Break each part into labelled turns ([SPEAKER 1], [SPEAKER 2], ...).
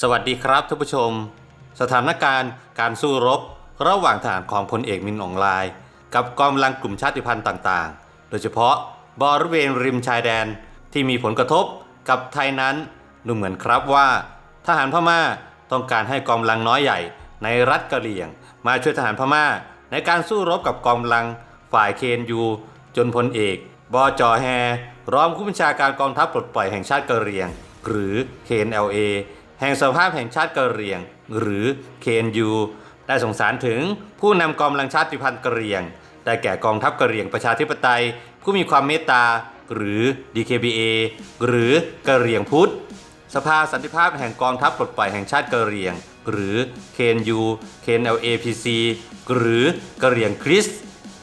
[SPEAKER 1] สวัสดีครับท่านผู้ชม สถานการณ์การสู้รบ ระหว่างทหารของพลเอกมินอองไลน์กับกองกำลังกลุ่มชาติพันธุ์ต่างๆ โดยเฉพาะบริเวณริมชายแดนที่มีผลกระทบกับไทยนั้นดูเหมือนครับว่า ทหารพม่าต้องการให้กองกำลังน้อยใหญ่ในรัฐกะเหรี่ยง มาช่วยทหารพม่าในการสู้รบกับกองกำลังฝ่ายเคนยู จนพลเอกบอจอแฮรองผู้บัญชาการกองทัพปลดปล่อยแห่งชาติกะเหรี่ยง หรือ KNLA แห่งสภาพแห่งชาติกะเหรี่ยง หรือ KNU ได้สงสารถึงผู้นำกองกำลังชาติพันธุ์กะเหรี่ยง ได้แก่กองทัพกะเหรี่ยงประชาธิปไตย ผู้มีความเมตตาหรือ DKBA หรือกะเหรี่ยงพุทธ สภาสันติภาพแห่งกองทัพปลดปล่อยแห่งชาติกะเหรี่ยง หรือ KNU KNLAPC หรือกะเหรี่ยงคริส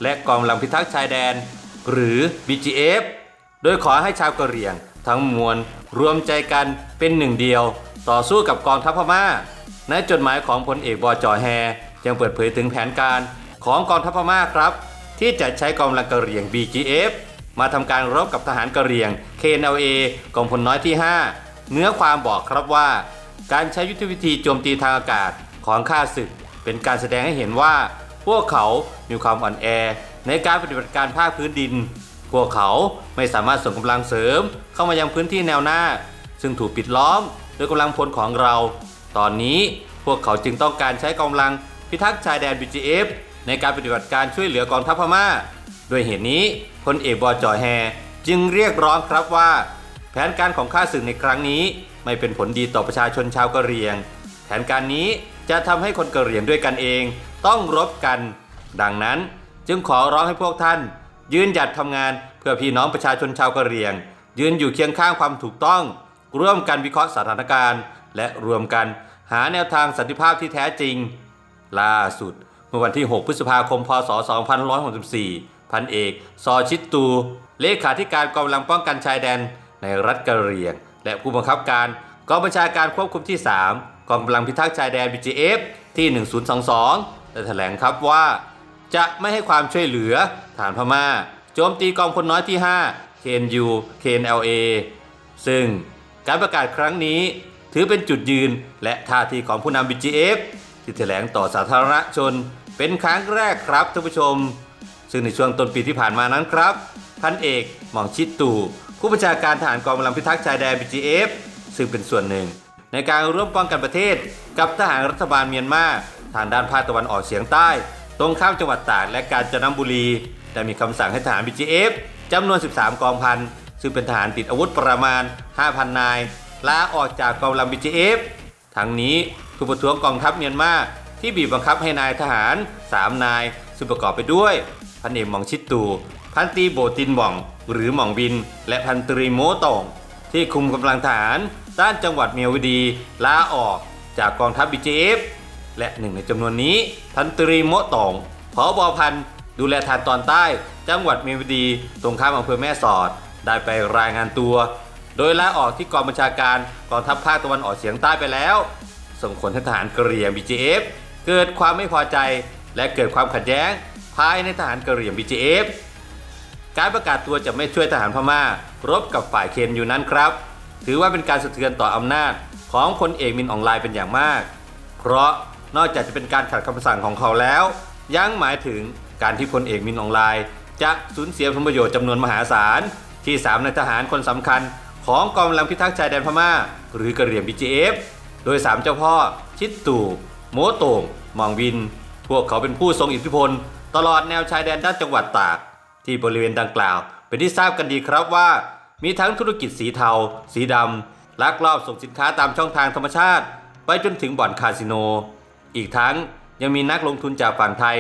[SPEAKER 1] และกองกำลังพิทักษ์ชายแดน หรือ BGF โดยขอให้ชาวกะเหรี่ยง ทั้งมวลรวมใจกันเป็นหนึ่งเดียว ต่อสู้กับกองทัพพม่า ในจดหมายของพลเอกบอจอแฮยังเปิดเผยถึงแผนการของกองทัพพม่าครับ ที่จะใช้กองกำลังกะเหรี่ยง BGF มาทำการรบกับทหารกะเหรี่ยง KNLA กองพลน้อยที่ 5 เนื้อความบอกครับว่า การใช้ยุทธวิธีโจมตีทางอากาศของข้าศึก เป็นการแสดงให้เห็นว่า พวกเขามีความอ่อนแอ ในการปฏิบัติการภาคพื้นดิน พวกเขาไม่สามารถส่งกำลังเสริม เข้ามายังพื้นที่แนวหน้า ซึ่งถูกปิดล้อม โดยกำลังพลของเรา ตอนนี้พวกเขาจึงต้องการใช้กำลังพิทักษ์ชายแดน BGF ในการปฏิบัติการช่วยเหลือกองทัพพม่า ด้วยเหตุนี้พลเอกบอจอแฮจึงเรียกร้องครับว่า แผนการของข้าศึกในครั้งนี้ ไม่เป็นผลดีต่อประชาชนชาวกะเหรี่ยง แผนการนี้จะทำให้คนกะเหรี่ยงด้วยกันเอง ต้องรบกัน ดังนั้นจึงขอร้องให้พวกท่าน ยืนหยัดทำงานเพื่อพี่น้องประชาชนชาวกะเหรี่ยง ยืนอยู่เคียงข้างความถูกต้อง ร่วมกันวิเคราะห์สถานการณ์ และรวมกันหาแนวทางสันติภาพที่แท้จริง ล่าสุด เมื่อวันที่ 6 พฤษภาคม พศ 2564 พันเอก ซอชิตตู เลขาธิการกองกำลังป้องกันชายแดน ในรัฐกะเหรี่ยง และผู้บังคับการกองบัญชาการควบคุมที่ 3 กองกำลังพิทักษ์ชายแดน BGF ที่ 1022 ได้แถลงครับว่า จะไม่ให้ความช่วยเหลือฐานพม่า โจมตีกองพลน้อยที่ 5 KNU KNLA ซึ่ง การประกาศครั้งนี้ถือเป็นจุดยืนและท่าทีของผู้นำ BGF ที่แถลงต่อสาธารณชน เป็นครั้งแรกครับท่านผู้ชม ซึ่งในช่วงต้นปีที่ผ่านมานั้นครับ พันเอกหม่องชิดตู่ผู้บัญชาการทหารกองกำลังพิทักษ์ชายแดน BGF ซึ่งเป็นส่วนหนึ่ง ในการร่วมป้องกันประเทศ กับทหารรัฐบาลเมียนมาทางด้านภาคตะวันออกเฉียงใต้ ตรงข้ามจังหวัดตากและกาญจนบุรี ได้มีคำสั่งให้ทหาร BGF จำนวน 13 กองพัน ซึ่งเป็นทหารติดอาวุธประมาณ 5,000 นายลาออกจากกองกำลัง BGF ทั้งนี้ผู้ประท้วงกองทัพเมียนมาที่บีบบังคับให้นายทหาร 3 นาย ซึ่งประกอบไปด้วย พันเอกหม่องชิดตู พันตรีโบตินหม่อง หรือหม่องบิน และพันตรีโมตอง ที่คุมกำลังทหารด้านจังหวัดเมียวดีลาออกจากกองทัพ BGF และหนึ่งในจำนวนนี้ พันตรีโมตองผอบอพันดูแลทานตอนใต้ จังหวัดเมียวดี ตรงข้ามอำเภอแม่สอด ได้ไปรายงานตัว โดยลาออกที่กองบัญชาการกองทัพภาคตะวันออกเฉียงใต้ไปแล้ว ส่งผลให้ทหารกะเหรี่ยง BGF เกิดความไม่พอใจ และเกิดความขัดแย้ง ภายในทหารกะเหรี่ยง BGF การประกาศตัวจะไม่ช่วยทหารพม่า รบกับฝ่ายเคนอยู่นั้นครับ ถือว่าเป็นการสะเทือนต่ออำนาจของพลเอกมินอองไลน์เป็นอย่างมาก เพราะนอกจากจะเป็นการขัดคำสั่งของเขาแล้ว ยังหมายถึงการที่พลเอกมินอองไลน์จะสูญเสียผลประโยชน์จำนวนมหาศาล ที่สามในทหารคนสำคัญของกองกำลังพิทักษ์ชายแดนพม่า หรือกระเหรี่ยง BGF โดยสามเจ้าพ่อ ชิดตู่โมโตงมองวิน พวกเขาเป็นผู้ทรงอิทธิพล ตลอดแนวชายแดนด้านจังหวัดตาก ที่บริเวณดังกล่าว เป็นที่ทราบกันดีครับว่า มีทั้งธุรกิจสีเทา สีดำลักลอบส่งสินค้าตามช่องทางธรรมชาติ ไปจนถึงบ่อนคาสิโน อีกทั้งยังมีนักลงทุนจากฝั่งไทย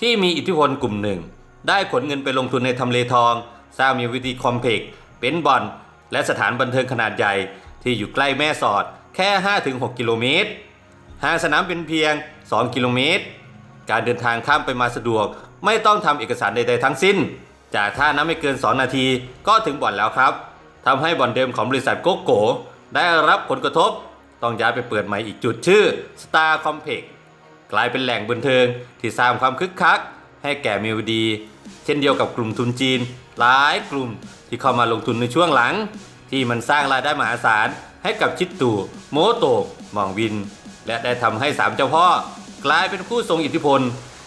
[SPEAKER 1] ที่มีอิทธิพลกลุ่มหนึ่ง ได้ขนเงินไปลงทุนในทำเลทอง สร้างมีวิธีคอมเพล็กซ์เป็นบ่อน และสถานบันเทิงขนาดใหญ่ ที่อยู่ใกล้แม่สอดแค่ 5-6 กิโลเมตรห่างสนามบินเพียง 2 กิโลเมตร การเดินทางข้ามไปมาสะดวก ไม่ต้องทำเอกสารใดๆทั้งสิ้น จากท่าน้ำไม่เกิน 2 นาทีก็ถึงบ่อนแล้วครับทำให้บ่อนเดิมของบริษัทโกโกได้รับผลกระทบ ต้องย้ายไปเปิดใหม่อีกจุดชื่อ Star Complex กลายเป็นแหล่งบันเทิงที่สร้างความคึกคัก ให้แก่มิวดี เช่นเดียวกับกลุ่มทุนจีน หลายกลุ่มที่เข้ามาลงทุนในช่วงหลัง ที่มันสร้างรายได้มหาศาล ให้กับชิดตู่โมโตกมองวิน และได้ทำให้สามเจ้าพ่อกลายเป็นผู้ทรงอิทธิพล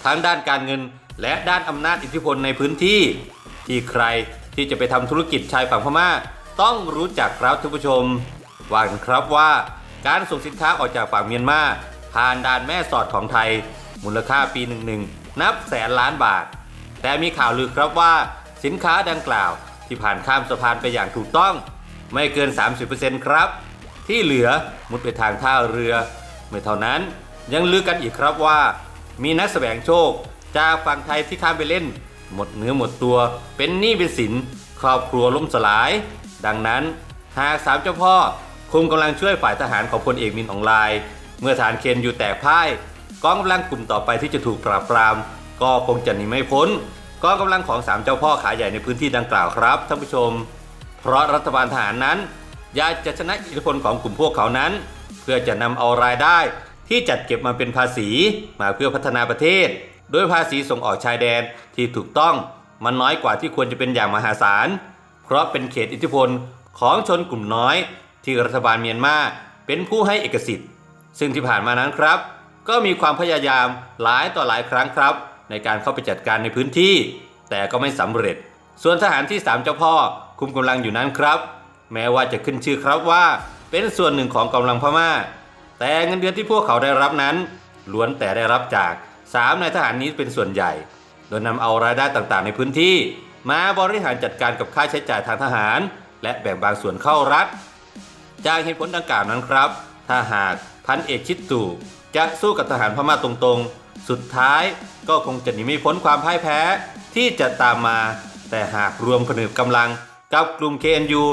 [SPEAKER 1] ทั้งด้านการเงิน และด้านอำนาจอิทธิพลในพื้นที่ ที่ใครที่จะไปทำธุรกิจชายฝั่งพม่า ต้องรู้จักครับท่านผู้ชมว่ากันครับว่าการส่งสินค้าออกจากฝั่งเมียนมาผ่านด่านแม่สอดของไทย มูลค่าปีหนึ่งหนึ่งนับแสนล้านบาท แต่มีข่าวลือครับว่า สินค้าดังกล่าว ที่ผ่านข้ามสะพานไปอย่างถูกต้อง ไม่เกิน 30%ครับ ที่เหลือมุดไปทางท่าเรือ ไม่เท่านั้นยังลือกันอีกครับว่า มีนักแสวงโชคจากฝั่งไทยที่ข้ามไปเล่น หมดเนื้อหมดตัวเป็นหนี้เป็นสิน ครอบครัวล่มสลาย ดังนั้นหากสามเจ้าพ่อคุมกำลังช่วยฝ่ายทหารของพลเอกมินอองไลน์เมื่อฐานเคนอยู่แตกพ่ายกองกำลังกลุ่มต่อไปที่จะถูกปราบปราม ก็คงจะหนีไม่พ้น กองกำลังของสามเจ้าพ่อขาใหญ่ในพื้นที่ดังกล่าวครับท่านผู้ชม เพราะรัฐบาลทหารนั้นอยากจะชนะอิทธิพลของกลุ่มพวกเขานั้น เพื่อจะนำเอารายได้ที่จัดเก็บมาเป็นภาษีมาเพื่อพัฒนาประเทศ โดยภาษีส่งออกชายแดนที่ถูกต้องมันน้อยกว่าที่ควรจะเป็นอย่างมหาศาล เพราะเป็นเขตอิทธิพลของชนกลุ่มน้อย ที่รัฐบาลเมียนมาเป็นผู้ให้เอกสิทธิ์ ซึ่งที่ผ่านมานั้นครับ ก็มีความพยายามหลายต่อหลายครั้งครับ ในการเข้าไปจัดการในพื้นที่ แต่ก็ไม่สำเร็จ ส่วนทหารที่สามเจ้าพ่อคุมกำลังอยู่นั้นครับ แม้ว่าจะขึ้นชื่อครับว่าเป็นส่วนหนึ่งของกำลังพม่า แต่เงินเดือนที่พวกเขาได้รับนั้น ล้วนแต่ได้รับจากสามนายทหารนี้เป็นส่วนใหญ่ โดยนำเอารายได้ต่างๆ ในพื้นที่ มาบริหารจัดการกับค่าใช้จ่ายทางทหาร และแบ่งบางส่วนเข้ารัฐ จากเหตุผลดังกล่าวนั้นครับ ถ้าหากพันเอกชิดตู่จะสู้กับทหารพม่าตรงๆ สุดท้ายก็คงจะหนีไม่พ้นความพ่ายแพ้ที่จะตามมา แต่หากรวมผนึกกำลังกับกลุ่ม KNU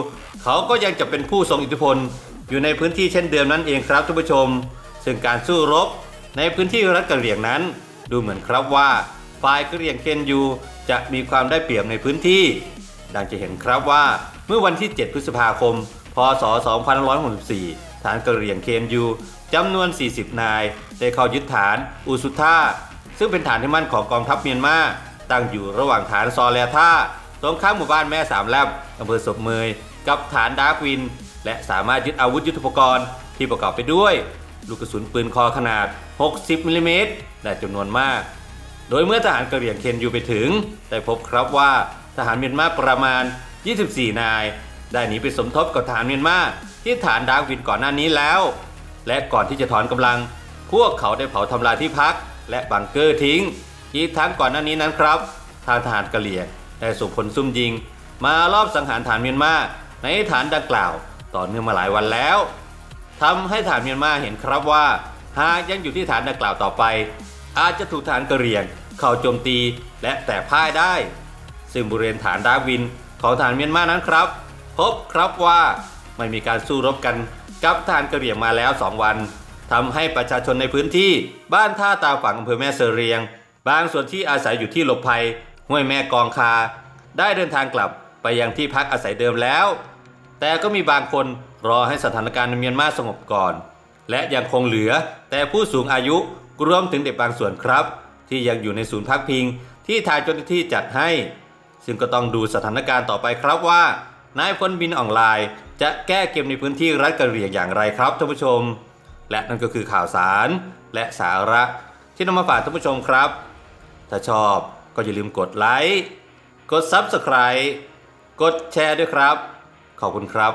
[SPEAKER 1] เขาก็ยังจะเป็นผู้ทรงอิทธิพล อยู่ในพื้นที่เช่นเดิมนั่นเองครับท่านผู้ชม ซึ่งการสู้รบในพื้นที่รัฐกะเหรี่ยงนั้น ดูเหมือนครับว่าฝ่ายกะเหรี่ยง KNU จะมีความได้เปรียบในพื้นที่ ดังจะเห็นครับว่าเมื่อวันที่ 7 พฤษภาคม พศ 2564 ฐานกระเหรี่ยงเคมยูจำนวน 40 นาย ได้เข้ายึดฐานอูสุท่าซึ่งเป็นฐานที่มั่นของกองทัพเมียนมาตั้งอยู่ระหว่างฐานซอแลท่าตรงข้ามหมู่บ้านแม่สามแลบอำเภอศพเมย กับฐานดาร์กวิน และสามารถยึดอาวุธยุทโธปกรณ์ที่ประกอบไปด้วย ลูกกระสุนปืนคอขนาด 60มิลลิเมตรได้จำนวนมาก โดยเมื่อทหารกะเหรี่ยงเคนยูไปถึง ได้พบครับว่าทหารเมียนมาประมาณ 24 นาย ได้หนีไปสมทบกับทหารเมียนมา ที่ฐานดาร์กวินก่อนหน้านี้แล้ว และก่อนที่จะถอนกำลัง พวกเขาได้เผาทำลายที่พัก และบังเกอร์ทิ้ง อีกทั้งก่อนหน้านี้นั้นครับ ทางทหารกะเหรี่ยงได้ส่งผลซุ่มยิง มารอบสังหารฐานเมียนมาในฐานดังกล่าว ต่อเนื่องมาหลายวันแล้วทำให้ฐานเมียนมาเห็นครับว่า หากยังอยู่ที่ฐานดังกล่าวต่อไป อาจจะถูกฐานกะเหรี่ยง เข้าโจมตีและแตกพ่ายได้ ซึ่งบริเวณฐานดาร์วินของฐานเมียนมานั้นครับ พบครับว่า ไม่มีการสู้รบกันกับฐานกะเหรี่ยงมาแล้ว 2 วันทำให้ประชาชนในพื้นที่บ้านท่าตาฝั่งอำเภอแม่เสรียง บางส่วนที่อาศัยอยู่ที่หลบภัย ห้วยแม่กองคา ได้เดินทางกลับไปยังที่พักอาศัยเดิมแล้ว แต่ก็มีบางคนรอให้สถานการณ์ในเมียนมาสงบก่อน และยังคงเหลือแต่ผู้สูงอายุรวมถึงเด็กบางส่วนครับ ที่ยังอยู่ในศูนย์พักพิงที่ทางเจ้าหน้าที่จัดให้ ซึ่งก็ต้องดูสถานการณ์ต่อไปครับว่า นายพลบินออนไลน์ จะแก้เกมในพื้นที่รัฐกะเหรี่ยงอย่างไรครับท่านผู้ชม และนั่นก็คือข่าวสารและสาระที่นำมาฝากท่านผู้ชมครับ ถ้าชอบก็อย่าลืมกดไลค์ กด Subscribe กดแชร์ด้วยครับ ขอบคุณครับ